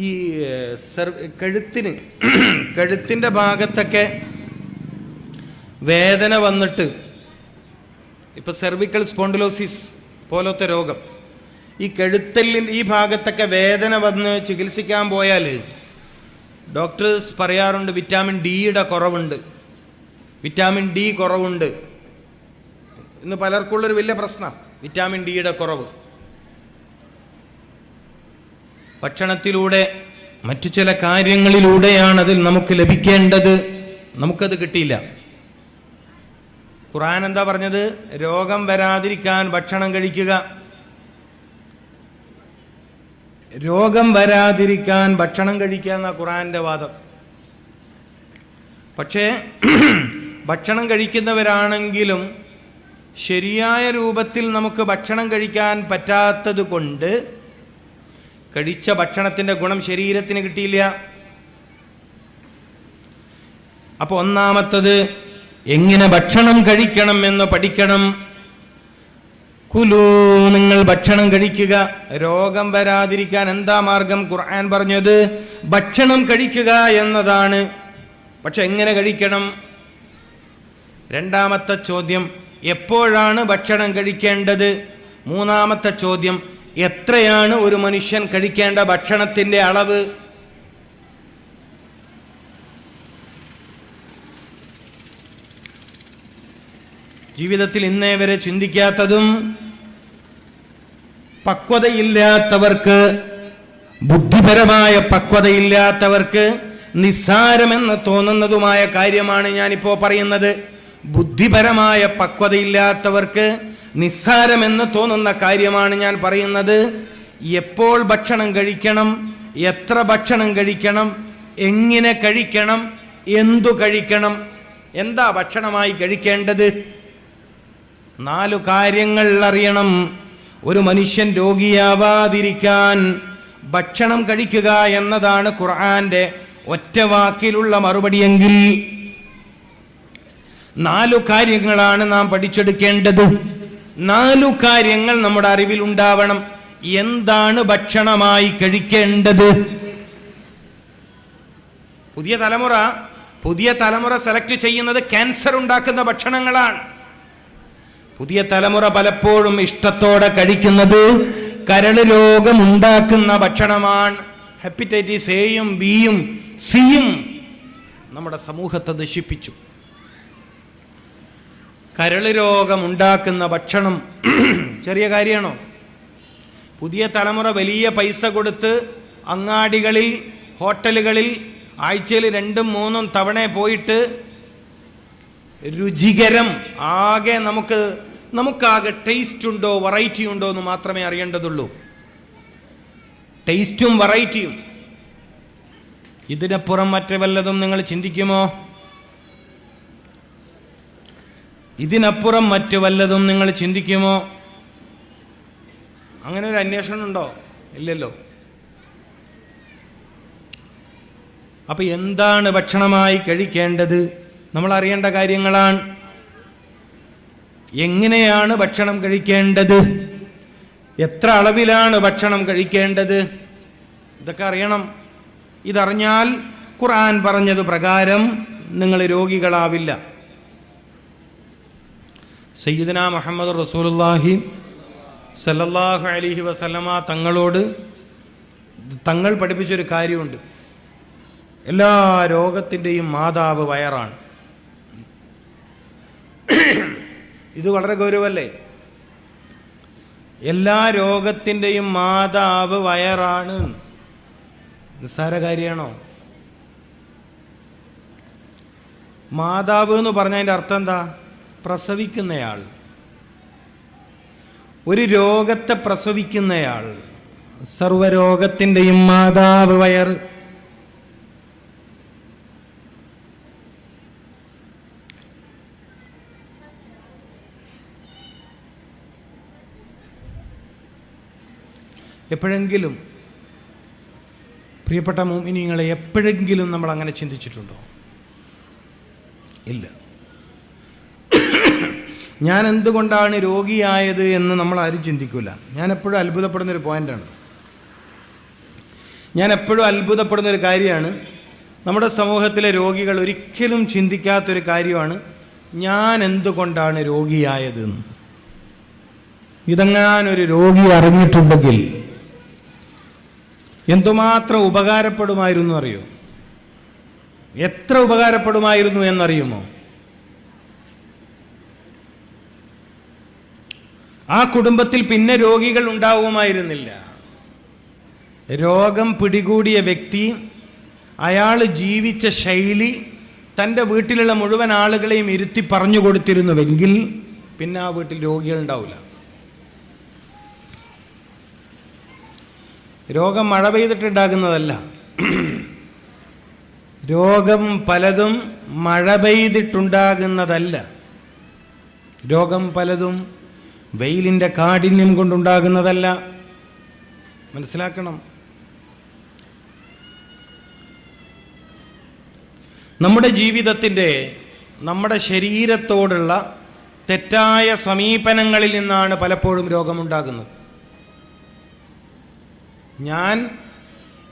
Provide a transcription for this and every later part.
ഈ സെർ- കഴുത്തിന് കഴുത്തിന്റെ ഭാഗത്തൊക്കെ വേദന വന്നിട്ട് ഇപ്പൊ സെർവിക്കൽ സ്പോണ്ടിലോസിസ് പോലത്തെ രോഗം. ഈ കഴുത്തലിന്റെ ഈ ഭാഗത്തൊക്കെ വേദന വന്ന് ചികിത്സിക്കാൻ പോയാൽ ഡോക്ടേഴ്സ് പറയാറുണ്ട് വിറ്റാമിൻ ഡിയുടെ കുറവുണ്ട്. വിറ്റാമിൻ ഡി കുറവുണ്ട്. ഇന്ന് പലർക്കുള്ളൊരു വലിയ പ്രശ്നമാണ് വിറ്റാമിൻ ഡിയുടെ കുറവ്. ഭക്ഷണത്തിലൂടെ മറ്റു ചില കാര്യങ്ങളിലൂടെയാണ് അതിൽ നമുക്ക് ലഭിക്കേണ്ടത്. നമുക്കത് കിട്ടിയില്ല. ഖുറാൻ എന്താ പറഞ്ഞത്? രോഗം വരാതിരിക്കാൻ ഭക്ഷണം കഴിക്കുക. രോഗം വരാതിരിക്കാൻ ഭക്ഷണം കഴിക്കുക എന്ന ഖുറാന്റെ വാദം. പക്ഷേ ഭക്ഷണം കഴിക്കുന്നവരാണെങ്കിലും ശരിയായ രൂപത്തിൽ നമുക്ക് ഭക്ഷണം കഴിക്കാൻ പറ്റാത്തത് കൊണ്ട് കഴിച്ച ഭക്ഷണത്തിന്റെ ഗുണം ശരീരത്തിന് കിട്ടിയില്ല. അപ്പൊ ഒന്നാമത്തത് എങ്ങനെ ഭക്ഷണം കഴിക്കണം എന്ന് പഠിക്കണം. കുലൂ നിങ്ങൾ ഭക്ഷണം കഴിക്കുക. രോഗം വരാതിരിക്കാൻ എന്താ മാർഗം? ഖുർആൻ പറഞ്ഞത് ഭക്ഷണം കഴിക്കുക എന്നതാണ്. പക്ഷെ എങ്ങനെ കഴിക്കണം? രണ്ടാമത്തെ ചോദ്യം എപ്പോഴാണ് ഭക്ഷണം കഴിക്കേണ്ടത്? മൂന്നാമത്തെ ചോദ്യം എത്രയാണ് ഒരു മനുഷ്യൻ കഴിക്കേണ്ട ഭക്ഷണത്തിന്റെ അളവ്? ജീവിതത്തിൽ ഇന്നേ വരെ ചിന്തിക്കാത്തതും പക്വതയില്ലാത്തവർക്ക് ബുദ്ധിപരമായ പക്വതയില്ലാത്തവർക്ക് നിസ്സാരമെന്ന് തോന്നുന്നതുമായ കാര്യമാണ് ഞാനിപ്പോ പറയുന്നത്. ബുദ്ധിപരമായ പക്വതയില്ലാത്തവർക്ക് നിസ്സാരമെന്ന് തോന്നുന്ന കാര്യമാണ് ഞാൻ പറയുന്നത്. എപ്പോൾ ഭക്ഷണം കഴിക്കണം എത്ര ഭക്ഷണം കഴിക്കണം എങ്ങനെ കഴിക്കണം എന്തു കഴിക്കണം എന്താ ഭക്ഷണമായി കഴിക്കേണ്ടത്? നാലു കാര്യങ്ങൾ അറിയണം. ഒരു മനുഷ്യൻ രോഗിയാവാതിരിക്കാൻ ഭക്ഷണം കഴിക്കുക എന്നതാണ് ഖുർആന്റെ ഒറ്റ വാക്കിലുള്ള മറുപടിയെങ്കിൽ നാലു കാര്യങ്ങളാണ് നാം പഠിച്ചെടുക്കേണ്ടത്. നാലു കാര്യങ്ങൾ നമ്മുടെ അറിവിൽ ഉണ്ടാവണം. എന്താണ് ഭക്ഷണമായി കഴിക്കേണ്ടത്? പുതിയ തലമുറ പുതിയ തലമുറ സെലക്ട് ചെയ്യുന്നത് ക്യാൻസർ ഉണ്ടാക്കുന്ന ഭക്ഷണങ്ങളാണ്. പുതിയ തലമുറ പലപ്പോഴും ഇഷ്ടത്തോടെ കഴിക്കുന്നത് കരൾ രോഗമുണ്ടാക്കുന്ന ഭക്ഷണമാണ്. ഹെപ്പറ്റൈറ്റിസ് എയും ബിയും സിയും നമ്മുടെ സമൂഹത്തെ നശിപ്പിച്ചു. കരൾ രോഗമുണ്ടാക്കുന്ന ഭക്ഷണം. ചെറിയ കാര്യമാണോ? പുതിയ തലമുറ വലിയ പൈസ കൊടുത്ത് അങ്ങാടികളിൽ ഹോട്ടലുകളിൽ ആഴ്ചയിൽ രണ്ടും മൂന്നും തവണ പോയിട്ട് രുചികരം ആകെ നമുക്ക് നമുക്കാകെ ടേസ്റ്റ് ഉണ്ടോ വെറൈറ്റി ഉണ്ടോ എന്ന് മാത്രമേ അറിയേണ്ടതുള്ളൂ. ടേസ്റ്റും വെറൈറ്റിയും ഇതിനപ്പുറം മറ്റു വല്ലതും നിങ്ങൾ ചിന്തിക്കുമോ? ഇതിനപ്പുറം മറ്റു വല്ലതും നിങ്ങൾ ചിന്തിക്കുമോ? അങ്ങനെ ഒരു അന്വേഷണം ഉണ്ടോ? ഇല്ലല്ലോ. അപ്പൊ എന്താണ് ഭക്ഷണമായി കഴിക്കേണ്ടത്? നമ്മൾ അറിയേണ്ട കാര്യങ്ങളാണ്. എങ്ങനെയാണ് ഭക്ഷണം കഴിക്കേണ്ടത്? എത്ര അളവിലാണ് ഭക്ഷണം കഴിക്കേണ്ടത്? ഇതൊക്കെ അറിയണം. ഇതറിഞ്ഞാൽ ഖുർആൻ പറഞ്ഞത് പ്രകാരം നിങ്ങൾ രോഗികളാവില്ല. സയ്യിദന മുഹമ്മദ് റസൂലുള്ളാഹി സല്ലല്ലാഹു അലൈഹി വസല്ലമ തങ്ങളോട് തങ്ങൾ പഠിപ്പിച്ചൊരു കാര്യമുണ്ട്. എല്ലാ രോഗത്തിന്റെയും മാതാവ് വയറാണ്. ഇത് വളരെ ഗൗരവല്ലേ എല്ലാ രോഗത്തിന്റെയും മാതാവ് വയറാണ്. നിസ്സാര കാര്യമാണോ? മാതാവ് എന്ന് പറഞ്ഞതിന്റെ അർത്ഥം എന്താ? പ്രസവിക്കുന്നയാൾ. ഒരു രോഗത്തെ പ്രസവിക്കുന്നയാൾ. സർവരോഗത്തിന്റെയും മാതാവ് വയർ. എപ്പോഴെങ്കിലും പ്രിയപ്പെട്ട മോമിനിങ്ങളെ എപ്പോഴെങ്കിലും നമ്മൾ അങ്ങനെ ചിന്തിച്ചിട്ടുണ്ടോ? ഇല്ല. ഞാൻ എന്തുകൊണ്ടാണ് രോഗിയായത് എന്ന് നമ്മൾ ആരും ചിന്തിക്കില്ല ഞാൻ എപ്പോഴും അത്ഭുതപ്പെടുന്ന ഒരു പോയിന്റാണ്. ഞാൻ എപ്പോഴും അത്ഭുതപ്പെടുന്ന ഒരു കാര്യമാണ്. നമ്മുടെ സമൂഹത്തിലെ രോഗികൾ ഒരിക്കലും ചിന്തിക്കാത്തൊരു കാര്യമാണ്. ഞാൻ എന്തുകൊണ്ടാണ് രോഗിയായതെന്ന് ഇതെങ്ങാനൊരു രോഗി അറിഞ്ഞിട്ടുണ്ടെങ്കിൽ എന്തുമാത്രം ഉപകാരപ്പെടുമായിരുന്നു അറിയോ? എത്ര ഉപകാരപ്പെടുമായിരുന്നു എന്നറിയുമോ? ആ കുടുംബത്തിൽ പിന്നെ രോഗികൾ ഉണ്ടാവുമായിരുന്നില്ല. രോഗം പിടികൂടിയ വ്യക്തി അയാൾ ജീവിച്ച ശൈലി തന്റെ വീട്ടിലുള്ള മുഴുവൻ ആളുകളെയും ഇരുത്തി പറഞ്ഞു കൊടുത്തിരുന്നുവെങ്കിൽ പിന്നെ ആ വീട്ടിൽ രോഗികൾ ഉണ്ടാവില്ല. രോഗം മഴ പെയ്തിട്ടുണ്ടാകുന്നതല്ല. രോഗം പലതും മഴ പെയ്തിട്ടുണ്ടാകുന്നതല്ല. രോഗം പലതും വെയിലിന്റെ കാഠിന്യം കൊണ്ടുണ്ടാകുന്നതല്ല. മനസ്സിലാക്കണം. നമ്മുടെ ജീവിതത്തിന്റെ നമ്മുടെ ശരീരത്തോടുള്ള തെറ്റായ സമീപനങ്ങളിൽ നിന്നാണ് പലപ്പോഴും രോഗമുണ്ടാകുന്നത്. ഞാൻ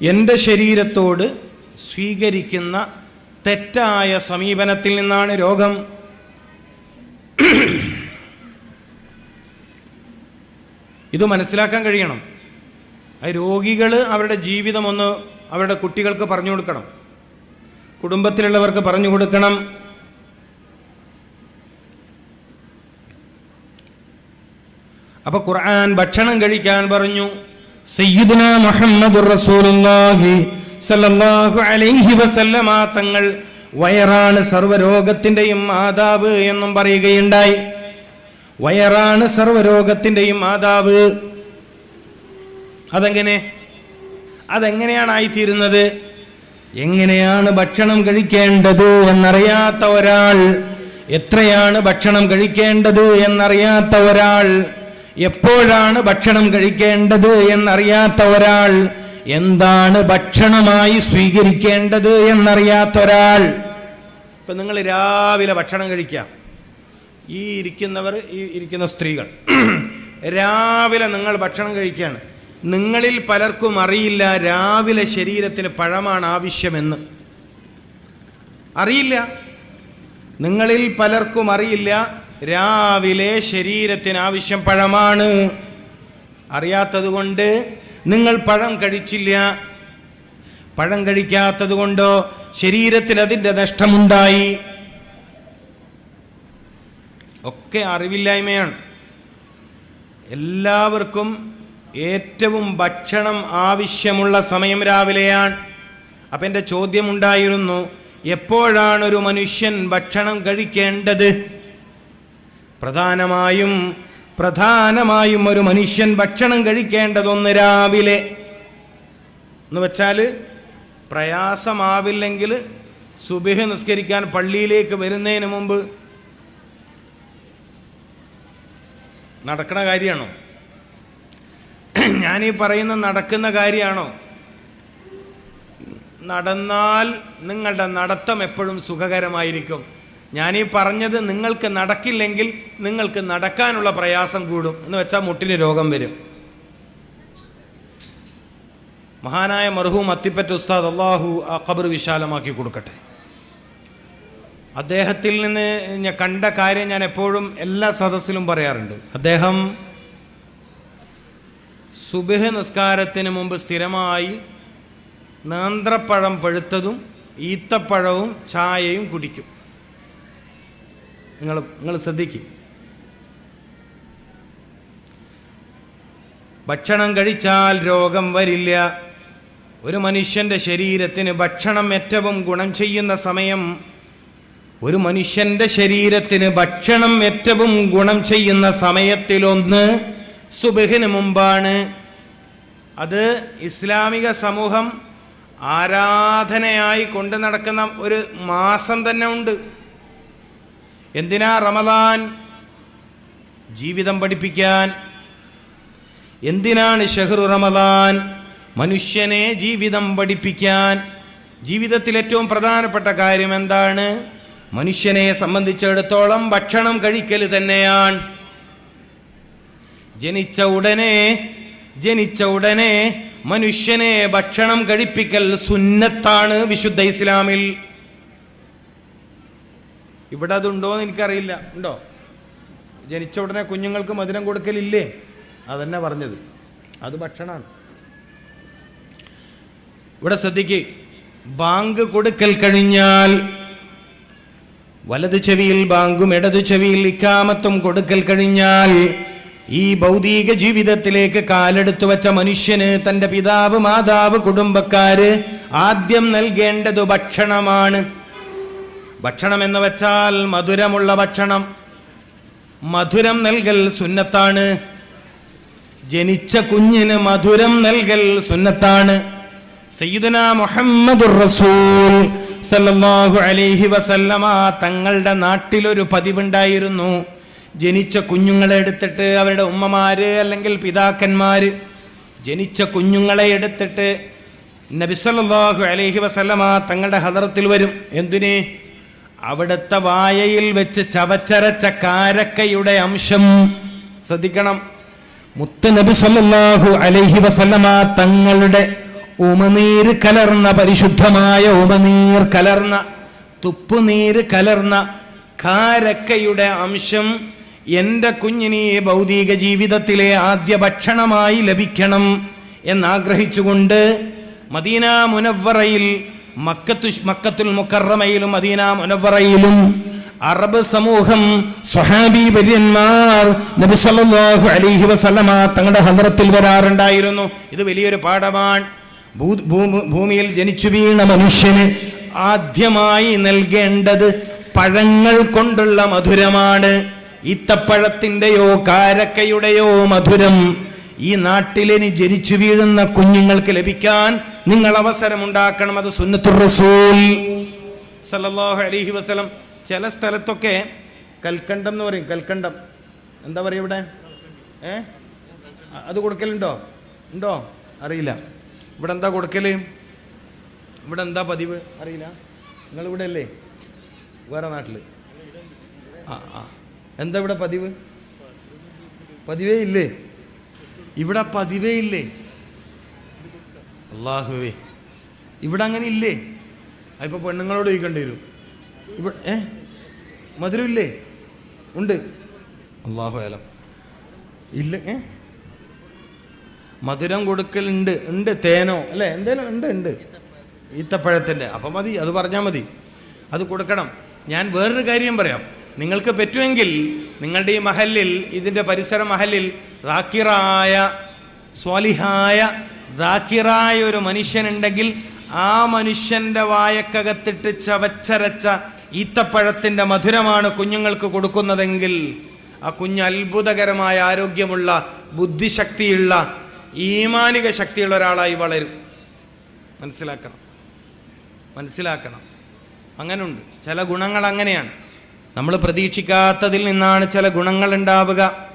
എന്റെ ശരീരത്തോട് സ്വീകരിക്കുന്ന തെറ്റായ സമീപനത്തിൽ നിന്നാണ് രോഗം. ഇത് മനസ്സിലാക്കാൻ കഴിയണം. ആ രോഗികൾ അവരുടെ ജീവിതം ഒന്ന് അവരുടെ കുട്ടികൾക്ക് പറഞ്ഞു കൊടുക്കണം. കുടുംബത്തിലുള്ളവർക്ക് പറഞ്ഞു കൊടുക്കണം. അപ്പൊ ഖുർആൻ ഭക്ഷണം കഴിക്കാൻ പറഞ്ഞു. സയ്യിദുന മുഹമ്മദ് റസൂലുള്ളാഹി സല്ലല്ലാഹു അലൈഹി വസല്ലമ തങ്ങൾ വയറാണ് സർവരോഗത്തിന്റെയും മാതാവ് എന്നും പറയുകയുണ്ടായി. വയറാണ് സർവരോഗത്തിന്റെയും മാതാവ് അതെങ്ങനെ? അതെങ്ങനെയാണ് ആയിത്തീരുന്നത് എങ്ങനെയാണ് ഭക്ഷണം കഴിക്കേണ്ടത് എന്നറിയാത്ത ഒരാൾ? എത്രയാണ് ഭക്ഷണം കഴിക്കേണ്ടത് എന്നറിയാത്ത ഒരാൾ? എപ്പോഴാണ് ഭക്ഷണം കഴിക്കേണ്ടത് എന്നറിയാത്ത ഒരാൾ? എന്താണ് ഭക്ഷണമായി സ്വീകരിക്കേണ്ടത് എന്നറിയാത്ത ഒരാൾ? ഇപ്പൊ നിങ്ങൾ രാവിലെ ഭക്ഷണം കഴിക്കാം. ഈ ഇരിക്കുന്നവർ ഈ ഇരിക്കുന്ന സ്ത്രീകൾ. രാവിലെ നിങ്ങൾ ഭക്ഷണം കഴിക്കുകയാണ്. നിങ്ങളിൽ പലർക്കും അറിയില്ല രാവിലെ ശരീരത്തിന് പഴമാണ് ആവശ്യമെന്ന്. അറിയില്ല. നിങ്ങളിൽ പലർക്കും അറിയില്ല രാവിലെ ശരീരത്തിന് ആവശ്യം പഴമാണ്. അറിയാത്തത് കൊണ്ട് നിങ്ങൾ പഴം കഴിച്ചില്ല. പഴം കഴിക്കാത്തത് കൊണ്ടോ ശരീരത്തിന് അതിന്റെ നഷ്ടമുണ്ടായി. ഒക്കെ അറിവില്ലായ്മയാണ്. എല്ലാവർക്കും ഏറ്റവും ഭക്ഷണം ആവശ്യമുള്ള സമയം രാവിലെയാണ്. അപ്പം എന്റെ ചോദ്യമുണ്ടായിരുന്നു എപ്പോഴാണ് ഒരു മനുഷ്യൻ ഭക്ഷണം കഴിക്കേണ്ടത്? പ്രധാനമായും പ്രധാനമായും ഒരു മനുഷ്യൻ ഭക്ഷണം കഴിക്കേണ്ടതൊന്ന് രാവിലെ. എന്ന് വെച്ചാൽ പ്രയാസമാവില്ലെങ്കിൽ സുബിഹ് നിസ്കരിക്കാൻ പള്ളിയിലേക്ക് വരുന്നതിന് മുമ്പ് നടക്കണ കാര്യമാണോ? ഞാനീ പറയുന്ന നടക്കുന്ന കാര്യമാണോ? നടന്നാൽ നിങ്ങളുടെ നടത്തം എപ്പോഴും സുഖകരമായിരിക്കും. ഞാനീ പറഞ്ഞത് നിങ്ങൾക്ക് നടക്കില്ലെങ്കിൽ നിങ്ങൾക്ക് നടക്കാനുള്ള പ്രയാസം കൂടും. എന്ന് വെച്ചാൽ മുട്ടിന് രോഗം വരും. മഹാനായ മർഹൂം അത്തിപ്പറ്റ ഉസ്താദ് അള്ളാഹു ആ ഖബർ വിശാലമാക്കി കൊടുക്കട്ടെ. അദ്ദേഹത്തിൽ നിന്ന് ഞാൻ കണ്ട കാര്യം ഞാൻ എപ്പോഴും എല്ലാ സദസ്സിലും പറയാറുണ്ട്. അദ്ദേഹം സുബഹ് നിസ്കാരത്തിന് മുമ്പ് സ്ഥിരമായി നേന്ത്രപ്പഴം പഴുത്തതും ഈത്തപ്പഴവും ചായയും കുടിക്കും. നിങ്ങൾ നിങ്ങൾ ശ്രദ്ധിക്കും. ഭക്ഷണം കഴിച്ചാൽ രോഗം വരില്ല. ഒരു മനുഷ്യന്റെ ശരീരത്തിന് ഭക്ഷണം ഏറ്റവും ഗുണം ചെയ്യുന്ന സമയം ഒരു മനുഷ്യന്റെ ശരീരത്തിന് ഭക്ഷണം ഏറ്റവും ഗുണം ചെയ്യുന്ന സമയത്തിലൊന്ന് സുബഹിന് മുമ്പാണ്. അത് ഇസ്ലാമിക സമൂഹം ആരാധനയായി കൊണ്ടു നടക്കുന്ന ഒരു മാസം തന്നെ ഉണ്ട്. എന്തിനാ റമദാൻ ജീവിതം പഠിപ്പിക്കാൻ? എന്തിനാണ് ഷെഹ്റു റമദാൻ മനുഷ്യനെ ജീവിതം പഠിപ്പിക്കാൻ? ജീവിതത്തിൽ ഏറ്റവും പ്രധാനപ്പെട്ട കാര്യം എന്താണ്? മനുഷ്യനെ സംബന്ധിച്ചിടത്തോളം ഭക്ഷണം കഴിക്കൽ തന്നെയാണ്. ജനിച്ച ഉടനെ ജനിച്ച ഉടനെ മനുഷ്യനെ ഭക്ഷണം കഴിപ്പിക്കൽ സുന്നത്താണ് വിശുദ്ധ ഇസ്ലാമിൽ. ഇവിടെ അതുണ്ടോ എന്ന് എനിക്കറിയില്ല. ഉണ്ടോ? ജനിച്ച ഉടനെ കുഞ്ഞുങ്ങൾക്ക് മധുരം കൊടുക്കലില്ലേ? അതന്നെ പറഞ്ഞത്. അത് ഭക്ഷണമാണ് ഇവിടെ ശ്രദ്ധിക്ക്. ബാങ്ക് കൊടുക്കൽ കഴിഞ്ഞാൽ വലത് ചെവിയിൽ ബാങ്കും ഇടത് ചെവിയിൽ ഇക്കാമത്തും കൊടുക്കൽ കഴിഞ്ഞാൽ ഈ ഭൗതിക ജീവിതത്തിലേക്ക് കാലെടുത്തു വച്ച മനുഷ്യന് തന്റെ പിതാവ് മാതാവ് കുടുംബക്കാര് ആദ്യം നൽകേണ്ടത് ഭക്ഷണമാണ്. ഭക്ഷണം എന്ന് വെച്ചാൽ മധുരമുള്ള ഭക്ഷണം. മധുരം നൽകൽ സുന്നത്താണ്. ജനിച്ച കുഞ്ഞിന് മധുരം നൽകൽ സുന്നത്താണ്. സയ്യിദുന മുഹമ്മദുർ റസൂൽ സല്ലല്ലാഹു അലൈഹി വസല്ലമ തങ്ങളുടെ നാട്ടിലൊരു പതിവുണ്ടായിരുന്നു. ജനിച്ച കുഞ്ഞുങ്ങളെ എടുത്തിട്ട് അവരുടെ ഉമ്മമാര് അല്ലെങ്കിൽ പിതാക്കന്മാര് ജനിച്ച കുഞ്ഞുങ്ങളെ എടുത്തിട്ട് നബി സല്ലല്ലാഹു അലൈഹി വസല്ലമ തങ്ങളുടെ ഹദറത്തിൽ വരും. എന്തിന്? അവിടുത്തെ വായയിൽ വെച്ച് ചവച്ചരച്ച കാരക്കയുടെ അംശം. ശ്രദ്ധിക്കണം. മുത്തനബി സല്ലല്ലാഹു അലൈഹി വസല്ലമ തങ്ങളുടെ ഉമനീര് കലർന്ന പരിശുദ്ധമായ ഉമനീർ കലർന്ന തുപ്പുനീര് കലർന്ന കാരക്കയുടെ അംശം എന്റെ കുഞ്ഞിനെ ഭൗതിക ജീവിതത്തിലെ ആദ്യ ഭക്ഷണമായി ലഭിക്കണം എന്നാഗ്രഹിച്ചുകൊണ്ട് മദീന മുനവറയിൽ മക്കത്തു മക്കത്തുൽ മുക്കറമയിലും മദീന മുനവറയിലും അറബ് സമൂഹം സ്വഹാബി വര്യന്മാർ നബി സല്ലല്ലാഹു അലൈഹി വസല്ലമ തങ്ങളുടെ ഹദ്റത്തിൽ വരാറുണ്ടായിരുന്നു. ഇത് വലിയൊരു പാഠമാണ്. ഭൂമിയിൽ ജനിച്ചു വീണ മനുഷ്യന് ആദ്യമായി നൽകേണ്ടത് പഴങ്ങൾ കൊണ്ടുള്ള മധുരമാണ്. ഈത്തപ്പഴത്തിന്റെയോ കാരക്കയുടെയോ മധുരം. ഈ നാട്ടിലിനി ജനിച്ചു വീഴുന്ന കുഞ്ഞുങ്ങൾക്ക് ലഭിക്കാൻ നിങ്ങൾ അവസരമുണ്ടാക്കണം. അത് സുന്നത്തു റസൂൽ. സല്ലാഹു അലഹി വസ്ലം ചില സ്ഥലത്തൊക്കെ കൽക്കണ്ടം എന്ന് പറയും. കൽക്കണ്ടം. എന്താ പറയുക ഇവിടെ? ഏ? അത് കൊടുക്കലുണ്ടോ? ഉണ്ടോ? അറിയില്ല. ഇവിടെ എന്താ കൊടുക്കൽ? ഇവിടെ എന്താ പതിവ്? അറിയില്ല. നിങ്ങൾ ഇവിടെ അല്ലേ വേറെ നാട്ടിൽ. ആ ആ. എന്താ ഇവിടെ പതിവ്? പതിവേ ഇല്ലേ? ഇവിടെ പതിവേ ഇല്ലേ? അള്ളാഹുവേ. ഇവിടെ അങ്ങനെ ഇല്ലേ? അതിപ്പോ പെണ്ണുങ്ങളോട് ചോദിക്കേണ്ടി വരും. ഇവിടെ ഏ? മധുരം ഇല്ലേ ഉണ്ട്. അള്ളാഹു അലം. ഇല്ല ഏ? മധുരം കൊടുക്കലുണ്ട് ഉണ്ട് തേനോ അല്ലേ? എന്തേലും ഉണ്ട് ഉണ്ട്. ഈത്തപ്പഴത്തിന്റെ അപ്പം മതി അത് പറഞ്ഞാൽ മതി. അത് കൊടുക്കണം. ഞാൻ വേറൊരു കാര്യം പറയാം. നിങ്ങൾക്ക് പറ്റുമെങ്കിൽ നിങ്ങളുടെ ഈ മഹലിൽ ഇതിന്റെ പരിസര മഹലിൽ റാക്കിറായ സ്വാലിഹായ റാക്കിറായ ഒരു മനുഷ്യനുണ്ടെങ്കിൽ ആ മനുഷ്യന്റെ വായക്കകത്തിട്ട് ചവച്ചരച്ച ഈത്തപ്പഴത്തിന്റെ മധുരമാണ് കുഞ്ഞുങ്ങൾക്ക് കൊടുക്കുന്നതെങ്കിൽ ആ കുഞ്ഞ് അത്ഭുതകരമായ ആരോഗ്യമുള്ള ബുദ്ധിശക്തിയുള്ള ഈമാനിക ശക്തിയുള്ള ഒരാളായി വളരും. മനസ്സിലാക്കണം. മനസ്സിലാക്കണം. അങ്ങനുണ്ട്. ചില ഗുണങ്ങൾ അങ്ങനെയാണ്. നമ്മൾ പ്രതീക്ഷിക്കാത്തതിൽ നിന്നാണ് ചില ഗുണങ്ങൾ ഉണ്ടാവുക.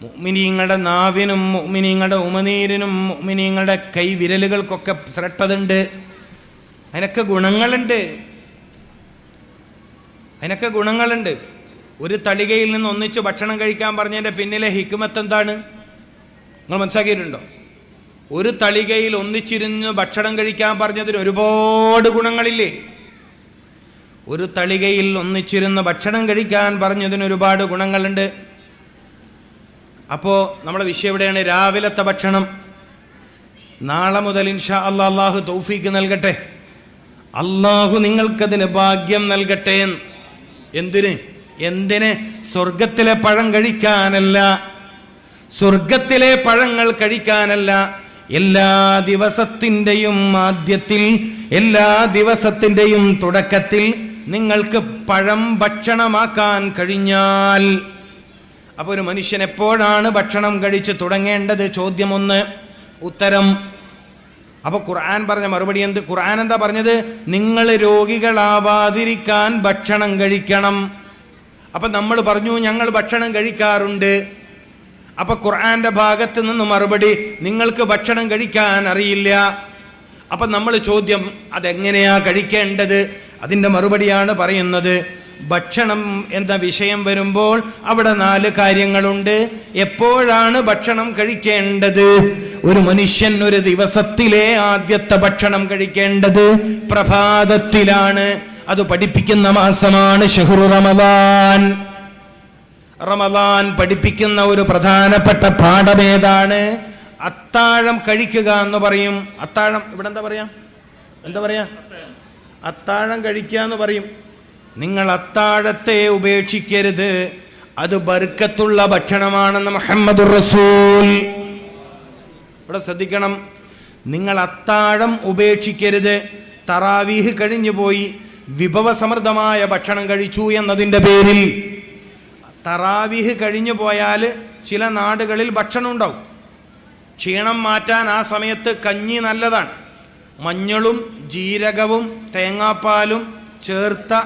മുഅ്മിനീങ്ങളുടെ നാവിനും മുഅ്മിനീങ്ങളുടെ ഉമനീരിനും മുഅ്മിനീങ്ങളുടെ കൈവിരലുകൾക്കൊക്കെ ശ്രട്ടതുണ്ട്. അതിനൊക്കെ ഗുണങ്ങളുണ്ട്. അതിനൊക്കെ ഗുണങ്ങളുണ്ട്. ഒരു തളികയിൽ നിന്ന് ഒന്നിച്ച് ഭക്ഷണം കഴിക്കാൻ പറഞ്ഞതിന്റെ പിന്നിലെ ഹിക്കുമത്ത് എന്താണ്? നിങ്ങൾ മനസ്സിലാക്കിയിട്ടുണ്ടോ? ഒരു തളികയിൽ ഒന്നിച്ചിരുന്ന് ഭക്ഷണം കഴിക്കാൻ പറഞ്ഞതിന് ഒരുപാട് ഗുണങ്ങളില്ലേ? ഒരു തളികയിൽ ഒന്നിച്ചിരുന്ന് ഭക്ഷണം കഴിക്കാൻ പറഞ്ഞതിന് ഒരുപാട് ഗുണങ്ങളുണ്ട്. അപ്പോൾ നമ്മളെ വിഷയം എവിടെയാണ്? രാവിലത്തെ ഭക്ഷണം. നാളെ മുതൽ ഇൻഷാ അല്ലാ അള്ളാഹു തൗഫീക്ക് നൽകട്ടെ. അള്ളാഹു നിങ്ങൾക്കതിന് ഭാഗ്യം നൽകട്ടെ. എന്തിന്? എന്തിന്? സ്വർഗത്തിലെ പഴം കഴിക്കാനല്ല. സ്വർഗത്തിലെ പഴങ്ങൾ കഴിക്കാനല്ല. എല്ലാ ദിവസത്തിന്റെയും ആദ്യത്തിൽ എല്ലാ ദിവസത്തിന്റെയും തുടക്കത്തിൽ നിങ്ങൾക്ക് പഴം ഭക്ഷണമാക്കാൻ കഴിഞ്ഞാൽ അപ്പോൾ ഒരു മനുഷ്യൻ എപ്പോഴാണ് ഭക്ഷണം കഴിച്ച് തുടങ്ങേണ്ടത്? ചോദ്യം ഒന്ന് ഉത്തരം. അപ്പോൾ ഖുർആൻ പറഞ്ഞ മറുപടി എന്ത്? ഖുർആൻ എന്താ പറഞ്ഞത്? നിങ്ങൾ രോഗികളാവാതിരിക്കാൻ ഭക്ഷണം കഴിക്കണം. അപ്പൊ നമ്മൾ പറഞ്ഞു ഞങ്ങൾ ഭക്ഷണം കഴിക്കാറുണ്ട്. അപ്പൊ ഖുർആന്റെ ഭാഗത്ത് നിന്ന് മറുപടി നിങ്ങൾക്ക് ഭക്ഷണം കഴിക്കാൻ അറിയില്ല. അപ്പൊ നമ്മൾ ചോദ്യം അതെങ്ങനെയാ കഴിക്കേണ്ടത്? അതിന്റെ മറുപടിയാണ് പറയുന്നത്. ഭക്ഷണം എന്ന വിഷയം വരുമ്പോൾ അവിടെ നാല് കാര്യങ്ങളുണ്ട്. എപ്പോഴാണ് ഭക്ഷണം കഴിക്കേണ്ടത്? ഒരു മനുഷ്യൻ ഒരു ദിവസത്തിലെ ആദ്യത്തെ ഭക്ഷണം കഴിക്കേണ്ടത് പ്രഭാതത്തിലാണ്. അത് പഠിപ്പിക്കുന്ന മാസമാണ് ഷഹ്റു റമദാൻ. റമദാൻ പഠിപ്പിക്കുന്ന ഒരു പ്രധാനപ്പെട്ട പാഠമേതാണ് അത്താഴം കഴിക്കുക എന്ന് പറയും. അത്താഴം ഇവിടെ എന്താ പറയാ? എന്താ പറയാ? അത്താഴം കഴിക്കുക എന്ന് പറയും. നിങ്ങൾ അത്താഴത്തെ ഉപേക്ഷിക്കരുത്. അത് ബർക്കത്തുള്ള ഭക്ഷണമാണെന്ന് മുഹമ്മദ് റസൂൽ. ഇവിടെ ശ്രദ്ധിക്കണം. നിങ്ങൾ അത്താഴം ഉപേക്ഷിക്കരുത്. തറാവീഹ് കഴിഞ്ഞു പോയി വിഭവസമൃദ്ധമായ ഭക്ഷണം കഴിച്ചു എന്നതിന്റെ പേരിൽ തറാവിഹ് കഴിഞ്ഞു പോയാൽ ചില നാടുകളിൽ ഭക്ഷണം ഉണ്ടാവും. ക്ഷീണം മാറ്റാൻ ആ സമയത്ത് കഞ്ഞി നല്ലതാണ്. മഞ്ഞളും ജീരകവും തേങ്ങാപ്പാലും ചേർത്ത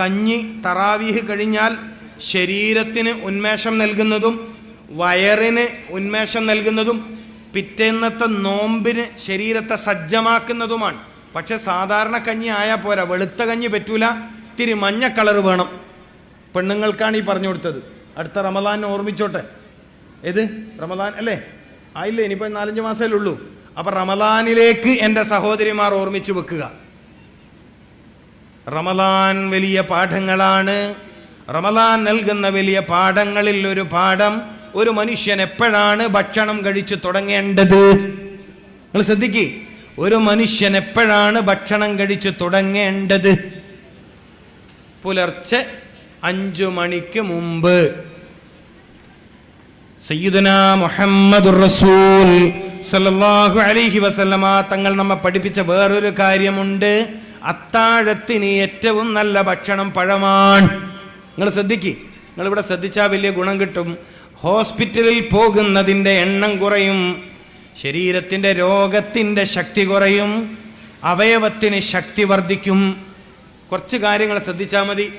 കഞ്ഞി തറാവീഹ് കഴിഞ്ഞാൽ ശരീരത്തിന് ഉന്മേഷം നൽകുന്നതും വയറിന് ഉന്മേഷം നൽകുന്നതും പിറ്റേന്നത്തെ നോമ്പിന് ശരീരത്തെ സജ്ജമാക്കുന്നതുമാണ്. പക്ഷെ സാധാരണ കഞ്ഞി ആയാൽ പോരാ. വെളുത്ത കഞ്ഞി പറ്റൂല. ഇത്തിരി മഞ്ഞ കളർ വേണം. പെണ്ണുങ്ങൾക്കാണ് ഈ പറഞ്ഞു കൊടുത്തത്. അടുത്ത റമദാനെ ഓർമ്മിച്ചോട്ടെ. ഏത്? റമദാൻ അല്ലേ? ആയില്ലേ? ഇനിയിപ്പോൾ നാലഞ്ച് മാസമല്ലേ ഉള്ളൂ. അപ്പം റമദാനിലേക്ക് എന്റെ സഹോദരിമാർ ഓർമ്മിച്ച് വെക്കുക. റമദാൻ വലിയ പാഠങ്ങളാണ്. റമദാൻ നൽകുന്ന വലിയ പാഠങ്ങളിൽ ഒരു പാഠം ഒരു മനുഷ്യൻ എപ്പോഴാണ് ഭക്ഷണം കഴിച്ചു തുടങ്ങേണ്ടത്? നിങ്ങൾ ശ്രദ്ധിക്ക്. ഒരു മനുഷ്യൻ എപ്പോഴാണ് ഭക്ഷണം കഴിച്ചു തുടങ്ങേണ്ടത്? പുലർച്ചെ അഞ്ചു മണിക്ക് മുമ്പ്. സയ്യിദുന മുഹമ്മദ് റസൂൽ സല്ലല്ലാഹു അലൈഹി വസല്ലമ തങ്ങൾ നമ്മെ പഠിപ്പിച്ച വേറൊരു കാര്യമുണ്ട്. അത്താഴത്തിന് ഏറ്റവും നല്ല ഭക്ഷണം പഴമാണ്. നിങ്ങൾ ശ്രദ്ധിക്കുക നിങ്ങൾ ഇവിടെ ശ്രദ്ധിച്ചാൽ വലിയ ഗുണം കിട്ടും. ഹോസ്പിറ്റലിൽ പോകുന്നതിന്റെ എണ്ണം കുറയും. ശരീരത്തിന്റെ രോഗത്തിന്റെ ശക്തി കുറയും അവയവത്തിന് ശക്തി വർദ്ധിക്കും. കുറച്ച് കാര്യങ്ങൾ ശ്രദ്ധിച്ചാൽ മതി.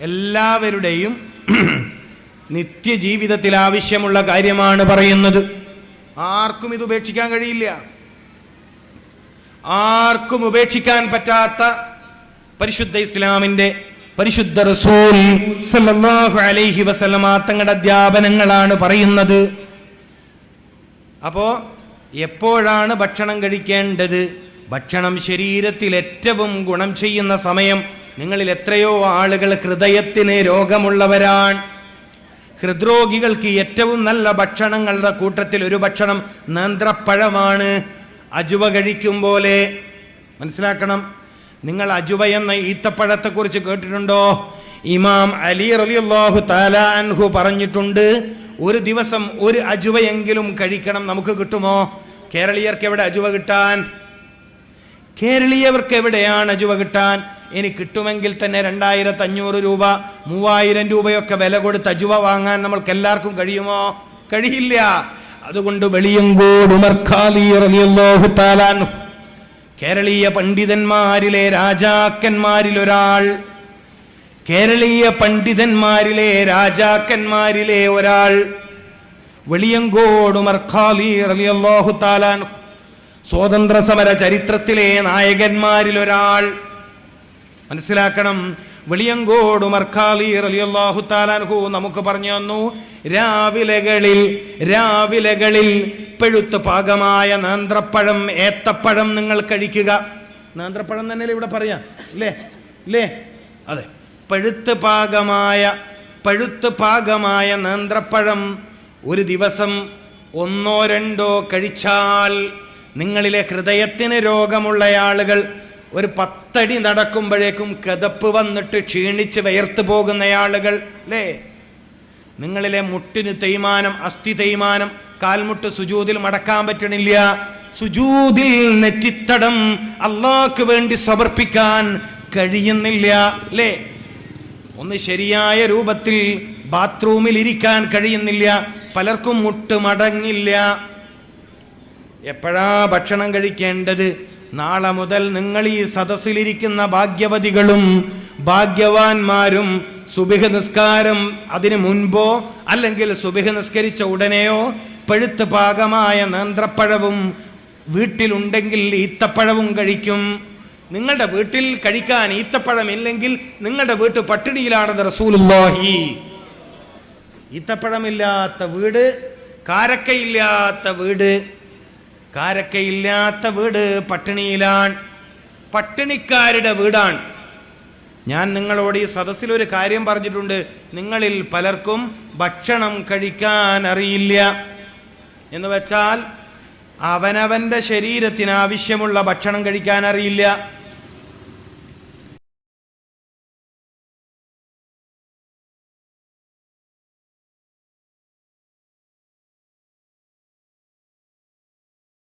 എല്ലാവരുടെയും നിത്യജീവിതത്തിൽ ആവശ്യമുള്ള കാര്യമാണ് പറയുന്നത്. ആർക്കും ഇത് ഉപേക്ഷിക്കാൻ കഴിയില്ല. ആർക്കും ഉപേക്ഷിക്കാൻ പറ്റാത്ത പരിശുദ്ധ ഇസ്ലാമിന്റെ പരിശുദ്ധ റസൂൽ സല്ലല്ലാഹു അലൈഹി വസല്ലമ തങ്ങളുടെ അധ്യാപനങ്ങളാണ് പറയുന്നത്. അപ്പോ എപ്പോഴാണ് ഭക്ഷണം കഴിക്കേണ്ടത്? ഭക്ഷണം ശരീരത്തിൽ ഏറ്റവും ഗുണം ചെയ്യുന്ന സമയം നിങ്ങളിൽ എത്രയോ ആളുകൾ ഹൃദയത്തിന് രോഗമുള്ളവരാണ്. ഹൃദ്രോഗികൾക്ക് ഏറ്റവും നല്ല ഭക്ഷണങ്ങളുടെ കൂട്ടത്തിൽ ഒരു ഭക്ഷണം നേന്ത്രപ്പഴമാണ്. അജുവ കഴിക്കും പോലെ. മനസ്സിലാക്കണം? നിങ്ങൾ അജുവ എന്ന ഈത്തപ്പഴത്തെക്കുറിച്ച് കേട്ടിട്ടുണ്ടോ? ഇമാം അലി റളിയല്ലാഹു തആല അൻഹു പറഞ്ഞിട്ടുണ്ട് ഒരു ദിവസം ഒരു അജുവയെങ്കിലും കഴിക്കണം നമുക്ക് കിട്ടുമോ? കേരളീയർക്ക് എവിടെ അജുവ കിട്ടാൻ? കേരളീയവർക്ക് എവിടെയാണ് അജുവ കിട്ടാൻ? ഇനി കിട്ടുമെങ്കിൽ തന്നെ രണ്ടായിരത്തി അഞ്ഞൂറ് രൂപ മൂവായിരം രൂപയൊക്കെ വില കൊടുത്ത് അജുവ വാങ്ങാൻ നമ്മൾക്ക് എല്ലാവർക്കും കഴിയുമോ? കഴിയില്ല. അതുകൊണ്ട് കേരളീയ പണ്ഡിതന്മാരിലെ രാജാക്കന്മാരിൽ ഒരാൾ കേരളീയ പണ്ഡിതന്മാരിലെ രാജാക്കന്മാരിലെ ഒരാൾ വെളിയങ്കോട് മർഖാലി റളിയല്ലാഹു താലാൻ സ്വാതന്ത്ര്യ സമര ചരിത്രത്തിലെ നായകന്മാരിൽ ഒരാൾ. മനസ്സിലാക്കണം വെളിയങ്കോട് മർഖാലി റളിയല്ലാഹു താലാൻഹു നമുക്ക് പറഞ്ഞു തന്നു രാവിലകളിൽ രാവിലകളിൽ പെഴുത്ത് പാകമായ നാന്ത്രപ്പഴം ഏത്തപ്പഴം നിങ്ങൾ കഴിക്കുക. നാന്ത്രപ്പഴം തന്നെ ഇവിടെ പറയാം അല്ലേ? അല്ലേ? അതെ. പഴുത്ത് പാകമായ പഴുത്ത് പാകമായ നേന്ത്രപ്പഴം ഒരു ദിവസം ഒന്നോ രണ്ടോ കഴിച്ചാൽ നിങ്ങളിലെ ഹൃദയത്തിന് രോഗമുള്ള ആളുകൾ ഒരു പത്തടി നടക്കുമ്പോഴേക്കും കതപ്പ് വന്നിട്ട് ക്ഷീണിച്ച് വയർത്തു പോകുന്ന ആളുകൾ അല്ലേ? നിങ്ങളിലെ മുട്ടിന് തേയ്മാനം അസ്ഥി തേയ്മാനം കാൽമുട്ട് സുജൂതിൽ മടക്കാൻ പറ്റണില്ല. സുജൂതിൽ നെറ്റിത്തടം അള്ളാഹ്ക്ക് വേണ്ടി സമർപ്പിക്കാൻ കഴിയുന്നില്ല അല്ലേ? ഒന്ന് ശരിയായ രൂപത്തിൽ ബാത്റൂമിൽ ഇരിക്കാൻ കഴിയുന്നില്ല പലർക്കും മുട്ട് മടങ്ങില്ല എപ്പോഴാ ഭക്ഷണം കഴിക്കേണ്ടത്? നാളെ മുതൽ നിങ്ങൾ ഈ സദസ്സിലിരിക്കുന്ന ഭാഗ്യവതികളും ഭാഗ്യവാന്മാരും സുബിഹ നിസ്കാരം അതിനു മുൻപോ അല്ലെങ്കിൽ സുബിഹ നിസ്കരിച്ച ഉടനെയോ പഴുത്ത് പാകമായ നേന്ത്രപ്പഴവും വീട്ടിലുണ്ടെങ്കിൽ ഈത്തപ്പഴവും കഴിക്കും. നിങ്ങളുടെ വീട്ടിൽ കഴിക്കാൻ ഈത്തപ്പഴം ഇല്ലെങ്കിൽ നിങ്ങളുടെ വീട്ട് പട്ടിണിയിലാണെന്ന് റസൂലുള്ളാഹി. ഈത്തപ്പഴമില്ലാത്ത വീട് കാരക്കയില്ലാത്ത വീട് കാരക്കയില്ലാത്ത വീട് പട്ടിണിയിലാണ്. പട്ടിണിക്കാരുടെ വീടാണ്. ഞാൻ നിങ്ങളോട് ഈ സദസ്സിൽ ഒരു കാര്യം പറഞ്ഞിട്ടുണ്ട്. നിങ്ങളിൽ പലർക്കും ഭക്ഷണം കഴിക്കാൻ അറിയില്ല. എന്ന് വെച്ചാൽ അവനവന്റെ ശരീരത്തിന് ആവശ്യമുള്ള ഭക്ഷണം കഴിക്കാൻ അറിയില്ല.